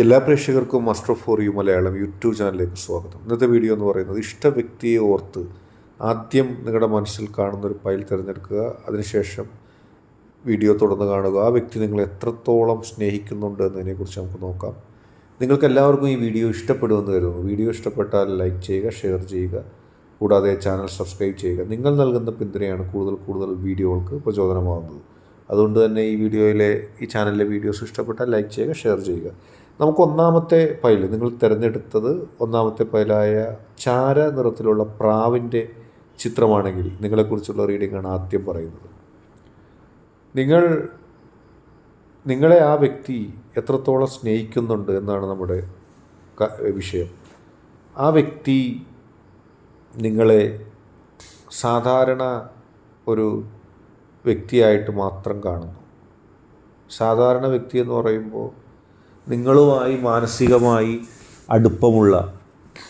എല്ലാ പ്രേക്ഷകർക്കും master for you Malayalam YouTube ചാനലിലേക്ക് സ്വാഗതം. ഇന്നത്തെ വീഡിയോ എന്ന് പറയുന്നത് ഇഷ്ട വ്യക്തിയെ ഓർത്ത് ആദ്യം നിങ്ങളുടെ മനസ്സിൽ കാണുന്ന ഒരു ഫയൽ തിരഞ്ഞെടുക്കുക അതിനുശേഷം വീഡിയോ തുടർന്ന് കാണുക. ആ വ്യക്തി നിങ്ങളെ എത്രത്തോളം സ്നേഹിക്കുന്നുണ്ട് എന്നതിനെക്കുറിച്ച് നമുക്ക് നോക്കാം. നിങ്ങൾക്ക് എല്ലാവർക്കും ഈ വീഡിയോ ഇഷ്ടപ്പെടുമെന്ന് കരുതുന്നു. വീഡിയോ ഇഷ്ടപ്പെട്ടാൽ ലൈക്ക് ചെയ്യുക ഷെയർ ചെയ്യുക. കൂടാതെ ചാനൽ സബ്സ്ക്രൈബ് ചെയ്യുക. നിങ്ങൾ നൽകുന്ന പിന്തുണയാണ് കൂടുതൽ കൂടുതൽ വീഡിയോകൾക്ക് പ്രചോദനമാകുന്നത്. അതുകൊണ്ട് തന്നെ ഈ വീഡിയോയിലെ ഈ ചാനലിലെ വീഡിയോസ് ഇഷ്ടപ്പെട്ടാൽ ലൈക്ക് ചെയ്യുക ഷെയർ ചെയ്യുക. നമുക്ക് ഒന്നാമത്തെ പൈൽ നിങ്ങൾ തിരഞ്ഞെടുത്തത് ഒന്നാമത്തെ പൈലായ ചാര നിറത്തിലുള്ള പ്രാവിന്റെ ചിത്രമാണെങ്കിൽ നിങ്ങളെക്കുറിച്ചുള്ള റീഡിംഗ് ആണ് ആദ്യം പറയുന്നത്. നിങ്ങൾ നിങ്ങളെ ആ വ്യക്തി എത്രത്തോളം സ്നേഹിക്കുന്നുണ്ട് എന്നാണ് നമ്മുടെ വിഷയം. ആ വ്യക്തി നിങ്ങളെ സാധാരണ ഒരു വ്യക്തിയായിട്ട് മാത്രം കാണുന്നു. സാധാരണ വ്യക്തി എന്ന് പറയുമ്പോൾ നിങ്ങളുമായി മാനസികമായി അടുപ്പമുള്ള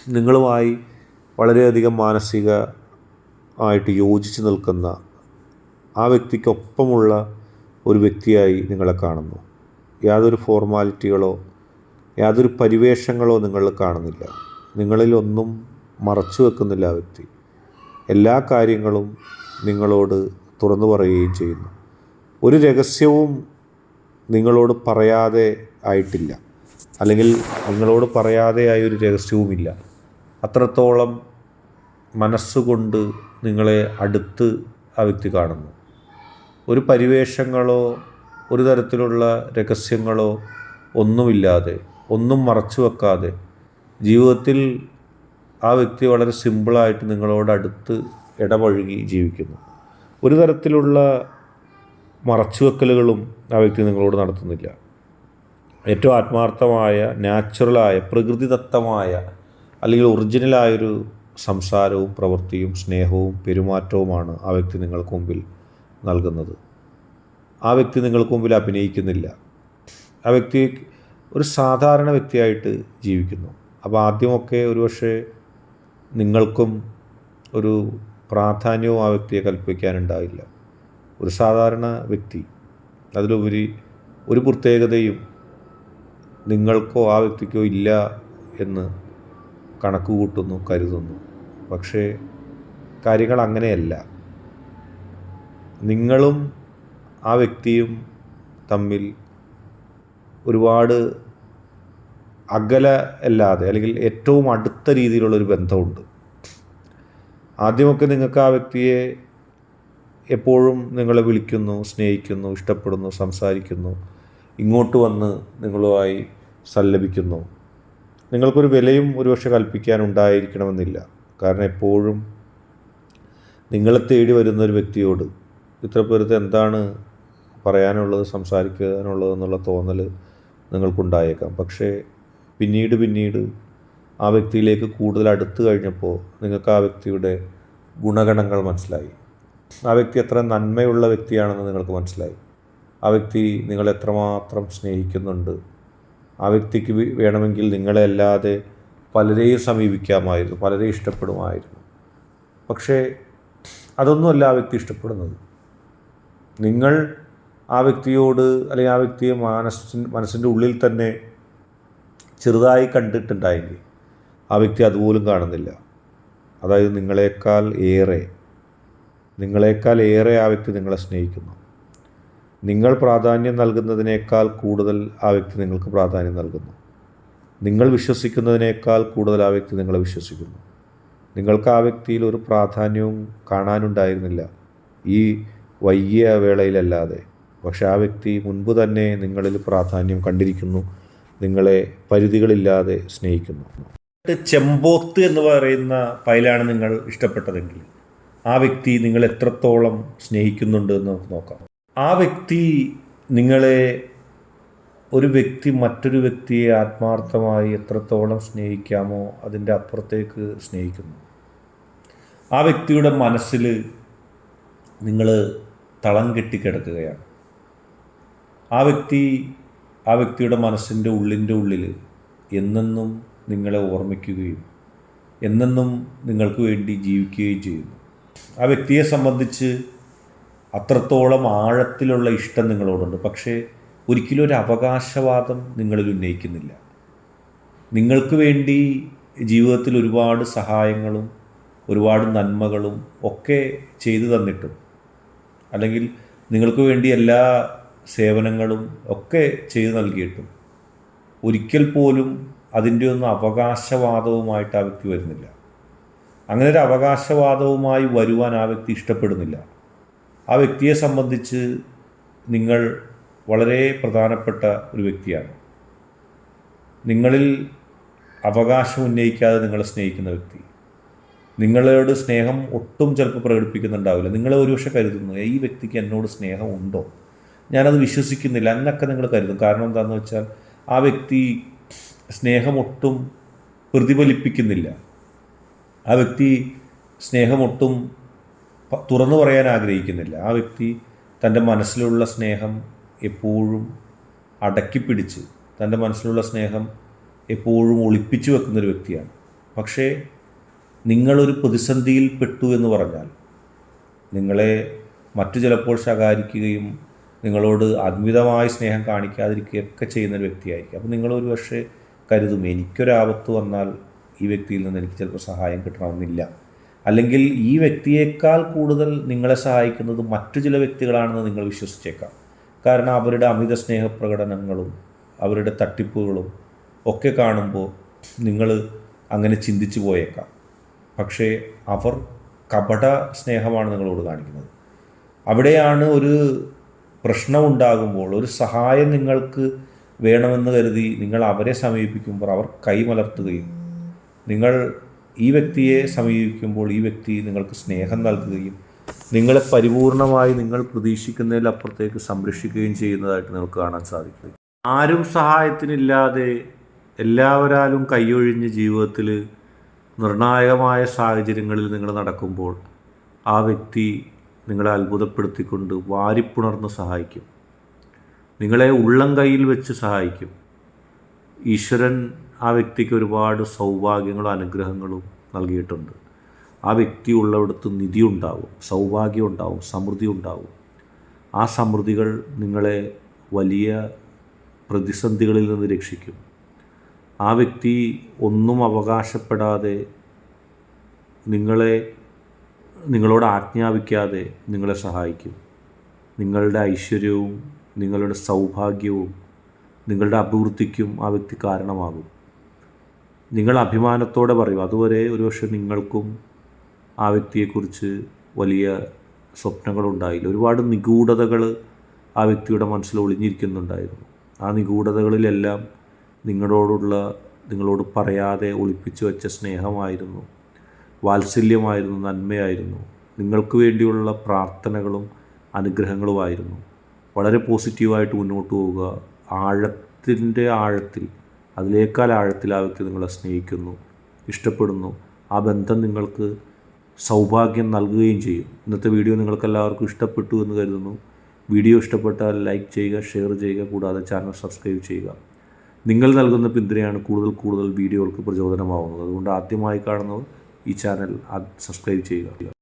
നിങ്ങളുമായി വളരെയധികം മാനസിക ആയിട്ട് യോജിച്ച് നിൽക്കുന്ന ആ വ്യക്തിക്കൊപ്പമുള്ള ഒരു വ്യക്തിയായി നിങ്ങളെ കാണുന്നു. യാതൊരു ഫോർമാലിറ്റികളോ യാതൊരു പരിവേഷങ്ങളോ നിങ്ങൾ കാണുന്നില്ല. നിങ്ങളിലൊന്നും മറച്ചു വെക്കുന്നില്ല ആ വ്യക്തി. എല്ലാ കാര്യങ്ങളും നിങ്ങളോട് തുറന്നു പറയുകയും ചെയ്യുന്നു. ഒരു രഹസ്യവും നിങ്ങളോട് പറയാതെ ആയിട്ടില്ല. അല്ലെങ്കിൽ നിങ്ങളോട് പറയാതെ ആയൊരു രഹസ്യവുമില്ല. അത്രത്തോളം മനസ്സുകൊണ്ട് നിങ്ങളെ അടുത്ത് ആ വ്യക്തി കാണുന്നു. ഒരു പരിവേഷങ്ങളോ ഒരു തരത്തിലുള്ള രഹസ്യങ്ങളോ ഒന്നുമില്ലാതെ ഒന്നും മറച്ചു വെക്കാതെ ജീവിതത്തിൽ ആ വ്യക്തി വളരെ സിമ്പിളായിട്ട് നിങ്ങളോട് അടുത്ത് ഇടപഴകി ജീവിക്കുന്നു. ഒരു തരത്തിലുള്ള മറച്ചുവെക്കലുകളും ആ വ്യക്തി നിങ്ങളോട് നടത്തുന്നില്ല. ഏറ്റവും ആത്മാർത്ഥമായ നാച്ചുറലായ പ്രകൃതിദത്തമായ അല്ലെങ്കിൽ ഒറിജിനലായൊരു സംസാരവും പ്രവൃത്തിയും സ്നേഹവും പെരുമാറ്റവുമാണ് ആ വ്യക്തി നിങ്ങൾക്ക് മുമ്പിൽ നൽകുന്നത്. ആ വ്യക്തി നിങ്ങൾക്ക് മുമ്പിൽ അഭിനയിക്കുന്നില്ല. ആ വ്യക്തി ഒരു സാധാരണ വ്യക്തിയായിട്ട് ജീവിക്കുന്നു. അപ്പോൾ ആദ്യമൊക്കെ ഒരുപക്ഷെ നിങ്ങൾക്കും ഒരു പ്രാധാന്യവും ആ വ്യക്തിയെ കൽപ്പിക്കാനുണ്ടാവില്ല ഒരു സാധാരണ വ്യക്തി അതിലുപരി ഒരു പ്രത്യേകതയും നിങ്ങൾക്കോ ആ വ്യക്തിക്കോ ഇല്ല എന്ന് കണക്ക് കൂട്ടുന്നു കരുതുന്നു. പക്ഷേ കാര്യങ്ങൾ അങ്ങനെയല്ല. നിങ്ങളും ആ വ്യക്തിയും തമ്മിൽ ഒരുപാട് അകല അല്ലാതെ അല്ലെങ്കിൽ ഏറ്റവും അടുത്ത രീതിയിലുള്ളൊരു ബന്ധമുണ്ട്. ആദ്യമൊക്കെ നിങ്ങൾക്ക് ആ വ്യക്തിയെ എപ്പോഴും നിങ്ങളെ വിളിക്കുന്നു സ്നേഹിക്കുന്നു ഇഷ്ടപ്പെടുന്നു സംസാരിക്കുന്നു ഇങ്ങോട്ട് വന്ന് നിങ്ങളുമായി സല്ലപിക്കുന്നു. നിങ്ങൾക്കൊരു വിലയും ഒരുപക്ഷെ കൽപ്പിക്കാനുണ്ടായിരിക്കണമെന്നില്ല കാരണം എപ്പോഴും നിങ്ങളെ തേടി വരുന്ന ഒരു വ്യക്തിയോട് ഇത്ര പേരത്ത് എന്താണ് പറയാനുള്ളത് സംസാരിക്കാനുള്ളത് എന്നുള്ള തോന്നൽ നിങ്ങൾക്കുണ്ടായേക്കാം. പക്ഷേ പിന്നീട് പിന്നീട് ആ വ്യക്തിയിലേക്ക് കൂടുതൽ അടുത്ത് കഴിഞ്ഞപ്പോൾ നിങ്ങൾക്ക് ആ വ്യക്തിയുടെ ഗുണഗണങ്ങൾ മനസ്സിലായി. ആ വ്യക്തി എത്ര നന്മയുള്ള വ്യക്തിയാണെന്ന് നിങ്ങൾക്ക് മനസ്സിലായി. ആ വ്യക്തി നിങ്ങളെ എത്രമാത്രം സ്നേഹിക്കുന്നുണ്ട്. ആ വ്യക്തിക്ക് വേണമെങ്കിൽ നിങ്ങളെ അല്ലാതെ പലരെയും സമീപിക്കാമായിരുന്നു പലരെയും ഇഷ്ടപ്പെടുമായിരുന്നു. പക്ഷേ അതൊന്നുമല്ല ആ വ്യക്തി ഇഷ്ടപ്പെടുന്നത്. നിങ്ങൾ ആ വ്യക്തിയോട് അല്ലെങ്കിൽ ആ വ്യക്തിയെ മനസ്സിൻ മനസ്സിന്റെ ഉള്ളിൽ തന്നെ ചെറുതായി കണ്ടിട്ടുണ്ടായെങ്കിൽ ആ വ്യക്തി അതുപോലും കാണുന്നില്ല. അതായത് നിങ്ങളെക്കാൾ ഏറെ നിങ്ങളെക്കാൾ ഏറെ ആ വ്യക്തി നിങ്ങളെ സ്നേഹിക്കുന്നു. നിങ്ങൾ പ്രാധാന്യം നൽകുന്നതിനേക്കാൾ കൂടുതൽ ആ വ്യക്തി നിങ്ങൾക്ക് പ്രാധാന്യം നൽകുന്നു. നിങ്ങൾ വിശ്വസിക്കുന്നതിനേക്കാൾ കൂടുതൽ ആ വ്യക്തി നിങ്ങളെ വിശ്വസിക്കുന്നു. നിങ്ങൾക്ക് ആ വ്യക്തിയിൽ ഒരു പ്രാധാന്യവും കാണാനുണ്ടായിരുന്നില്ല. ഈ വൈകിയ വേളയിലല്ലാതെ. പക്ഷെ ആ വ്യക്തി മുൻപ് തന്നെ നിങ്ങളിൽ പ്രാധാന്യം കണ്ടിരിക്കുന്നു. നിങ്ങളെ പരിധികളില്ലാതെ സ്നേഹിക്കുന്നു. ചെമ്പോത്ത് എന്ന് പറയുന്ന പൈലാണ് നിങ്ങൾ ഇഷ്ടപ്പെട്ടതെങ്കിൽ. ആ വ്യക്തി നിങ്ങൾ എത്രത്തോളം സ്നേഹിക്കുന്നുണ്ട് എന്ന് നമുക്ക് നോക്കാം. ആ വ്യക്തി നിങ്ങളെ ഒരു വ്യക്തി മറ്റൊരു വ്യക്തിയെ ആത്മാർത്ഥമായി എത്രത്തോളം സ്നേഹിക്കാമോ അതിന്റെ അപ്പുറത്തേക്ക് സ്നേഹിക്കുന്നു. ആ വ്യക്തിയുടെ മനസ്സിൽ നിങ്ങൾ തളം കെട്ടിക്കിടക്കുകയാണ്. ആ വ്യക്തി ആ വ്യക്തിയുടെ മനസ്സിന്റെ ഉള്ളിന്റെ ഉള്ളിൽ എന്നെന്നും നിങ്ങളെ ഓർമ്മിക്കുകയും എന്നെന്നും നിങ്ങൾക്ക് വേണ്ടി ജീവിക്കുകയും ചെയ്യുന്നു. ആ വ്യക്തിയെ സംബന്ധിച്ച് അത്രത്തോളം ആഴത്തിലുള്ള ഇഷ്ടം നിങ്ങളോടുണ്ട്. പക്ഷേ ഒരിക്കലും ഒരു അവകാശവാദം നിങ്ങളിൽ ഉന്നയിക്കുന്നില്ല. നിങ്ങൾക്ക് വേണ്ടി ജീവിതത്തിൽ ഒരുപാട് സഹായങ്ങളും ഒരുപാട് നന്മകളും ഒക്കെ ചെയ്തു തന്നിട്ടും അല്ലെങ്കിൽ നിങ്ങൾക്ക് വേണ്ടി എല്ലാ സേവനങ്ങളും ഒക്കെ ചെയ്തു നൽകിയിട്ടും ഒരിക്കൽ പോലും അതിന്റെ ഒന്നും അവകാശവാദവുമായിട്ട് ആ വ്യക്തി വരുന്നില്ല. അങ്ങനെ ഒരു അവകാശവാദവുമായി വരുവാൻ ആ വ്യക്തി ഇഷ്ടപ്പെടുന്നില്ല. ആ വ്യക്തിയെ സംബന്ധിച്ച് നിങ്ങൾ വളരെ പ്രധാനപ്പെട്ട ഒരു വ്യക്തിയാണ്. നിങ്ങളിൽ അവകാശം ഉന്നയിക്കാതെ നിങ്ങളെ സ്നേഹിക്കുന്ന വ്യക്തി. നിങ്ങളോട് സ്നേഹം ഒട്ടും ചിലപ്പോൾ പ്രകടിപ്പിക്കുന്നുണ്ടാവില്ല. നിങ്ങളെ ഒരുപക്ഷെ കരുതുന്നു ഈ വ്യക്തിക്ക് എന്നോട് സ്നേഹം ഉണ്ടോ? ഞാനത് വിശ്വസിക്കുന്നില്ല എന്നൊക്കെ നിങ്ങൾ കരുതും. കാരണം എന്താണെന്ന് വെച്ചാൽ ആ വ്യക്തി സ്നേഹം ഒട്ടും പ്രതിഫലിപ്പിക്കുന്നില്ല. ആ വ്യക്തി സ്നേഹമൊട്ടും തുറന്നു പറയാൻ ആഗ്രഹിക്കുന്നില്ല. ആ വ്യക്തി തന്റെ മനസ്സിലുള്ള സ്നേഹം എപ്പോഴും അടക്കിപ്പിടിച്ച് തന്റെ മനസ്സിലുള്ള സ്നേഹം എപ്പോഴും ഒളിപ്പിച്ചു വെക്കുന്നൊരു വ്യക്തിയാണ്. പക്ഷേ നിങ്ങളൊരു പ്രതിസന്ധിയിൽ പെട്ടു എന്ന് പറഞ്ഞാൽ നിങ്ങളെ മറ്റു ചിലപ്പോൾ ശകാരിക്കുകയും നിങ്ങളോട് അദ്മിതമായ സ്നേഹം കാണിക്കാതിരിക്കുകയൊക്കെ ചെയ്യുന്ന ഒരു വ്യക്തിയായിരിക്കും. അപ്പോൾ നിങ്ങളൊരു പക്ഷേ കരുതും എനിക്കൊരാപത്ത് വന്നാൽ ഈ വ്യക്തിയിൽ നിന്ന് എനിക്ക് ചിലപ്പോൾ സഹായം കിട്ടണമെന്നില്ല. അല്ലെങ്കിൽ ഈ വ്യക്തിയേക്കാൾ കൂടുതൽ നിങ്ങളെ സഹായിക്കുന്നത് മറ്റു ചില വ്യക്തികളാണെന്ന് നിങ്ങൾ വിശ്വസിച്ചേക്കാം. കാരണം അവരുടെ അമിത സ്നേഹപ്രകടനങ്ങളും അവരുടെ തട്ടിപ്പുകളും ഒക്കെ കാണുമ്പോൾ നിങ്ങൾ അങ്ങനെ ചിന്തിച്ചു പോയേക്കാം. പക്ഷേ അവർ കപട സ്നേഹമാണ് നിങ്ങളോട് കാണിക്കുന്നത്. അവിടെയാണ് ഒരു പ്രശ്നം ഉണ്ടാകുമ്പോൾ ഒരു സഹായം നിങ്ങൾക്ക് വേണമെന്ന് കരുതി നിങ്ങൾ അവരെ സമീപിക്കുമ്പോൾ അവർ കൈമലർത്തുകയും നിങ്ങൾ ഈ വ്യക്തിയെ സമീപിക്കുമ്പോൾ ഈ വ്യക്തി നിങ്ങൾക്ക് സ്നേഹം നൽകുകയും നിങ്ങളെ പരിപൂർണമായി നിങ്ങൾ പ്രതീക്ഷിക്കുന്നതിലപ്പുറത്തേക്ക് സംരക്ഷിക്കുകയും ചെയ്യുന്നതായിട്ട് നിങ്ങൾക്ക് കാണാൻ സാധിക്കും. ആരും സഹായത്തിനില്ലാതെ എല്ലാവരാലും കൈയൊഴിഞ്ഞ് ജീവിതത്തിൽ നിർണായകമായ സാഹചര്യങ്ങളിൽ നിങ്ങൾ നടക്കുമ്പോൾ ആ വ്യക്തി നിങ്ങളെ അത്ഭുതപ്പെടുത്തിക്കൊണ്ട് വാരിപ്പുണർന്ന് സഹായിക്കും. നിങ്ങളെ ഉള്ളം കയ്യിൽ വെച്ച് സഹായിക്കും. ഈശ്വരൻ ആ വ്യക്തിക്ക് ഒരുപാട് സൗഭാഗ്യങ്ങളും അനുഗ്രഹങ്ങളും നൽകിയിട്ടുണ്ട്. ആ വ്യക്തി ഉള്ളിടത്ത് നിധി ഉണ്ടാവും സൗഭാഗ്യം ഉണ്ടാവും സമൃദ്ധി ഉണ്ടാവും ആ സമൃദ്ധികൾ നിങ്ങളെ വലിയ പ്രതിസന്ധികളിൽ നിന്ന് രക്ഷിക്കും. ആ വ്യക്തി ഒന്നും അവകാശപ്പെടാതെ നിങ്ങളെ നിങ്ങളോട് ആജ്ഞാപിക്കാതെ നിങ്ങളെ സഹായിക്കും. നിങ്ങളുടെ ഐശ്വര്യവും നിങ്ങളുടെ സൗഭാഗ്യവും നിങ്ങളുടെ അഭിവൃദ്ധിക്കും ആ വ്യക്തി കാരണമാകും. നിങ്ങൾ അഭിമാനത്തോടെ പറയും അതുവരെ ഒരുപക്ഷെ നിങ്ങൾക്കും ആ വ്യക്തിയെക്കുറിച്ച് വലിയ സ്വപ്നങ്ങളുണ്ടായില്ല. ഒരുപാട് നിഗൂഢതകൾ ആ വ്യക്തിയുടെ മനസ്സിൽ ഒളിഞ്ഞിരിക്കുന്നുണ്ടായിരുന്നു. ആ നിഗൂഢതകളിലെല്ലാം നിങ്ങളോടുള്ള നിങ്ങളോട് പറയാതെ ഒളിപ്പിച്ചു വെച്ച സ്നേഹമായിരുന്നു. വാത്സല്യമായിരുന്നു നന്മയായിരുന്നു. നിങ്ങൾക്ക് വേണ്ടിയുള്ള പ്രാർത്ഥനകളും അനുഗ്രഹങ്ങളുമായിരുന്നു. വളരെ പോസിറ്റീവായിട്ട് മുന്നോട്ട് പോവുക. ആഴത്തിന്റെ ആഴത്തിൽ അതിലേക്കാൾ ആഴത്തിൽ ആ വ്യക്തി നിങ്ങളെ സ്നേഹിക്കുന്നു ഇഷ്ടപ്പെടുന്നു. ആ ബന്ധം നിങ്ങൾക്ക് സൗഭാഗ്യം നൽകുകയും ചെയ്യും. ഇന്നത്തെ വീഡിയോ നിങ്ങൾക്ക് എല്ലാവർക്കും ഇഷ്ടപ്പെട്ടു എന്ന് കരുതുന്നു. വീഡിയോ ഇഷ്ടപ്പെട്ടാൽ ലൈക്ക് ചെയ്യുക ഷെയർ ചെയ്യുക കൂടാതെ ചാനൽ സബ്സ്ക്രൈബ് ചെയ്യുക. നിങ്ങൾ നൽകുന്ന പിന്തുണയാണ് കൂടുതൽ കൂടുതൽ വീഡിയോകൾക്ക് പ്രചോദനമാവുന്നത്. അതുകൊണ്ട് ആദ്യമായി കാണുന്നവർ ഈ ചാനൽ സബ്സ്ക്രൈബ് ചെയ്യുക.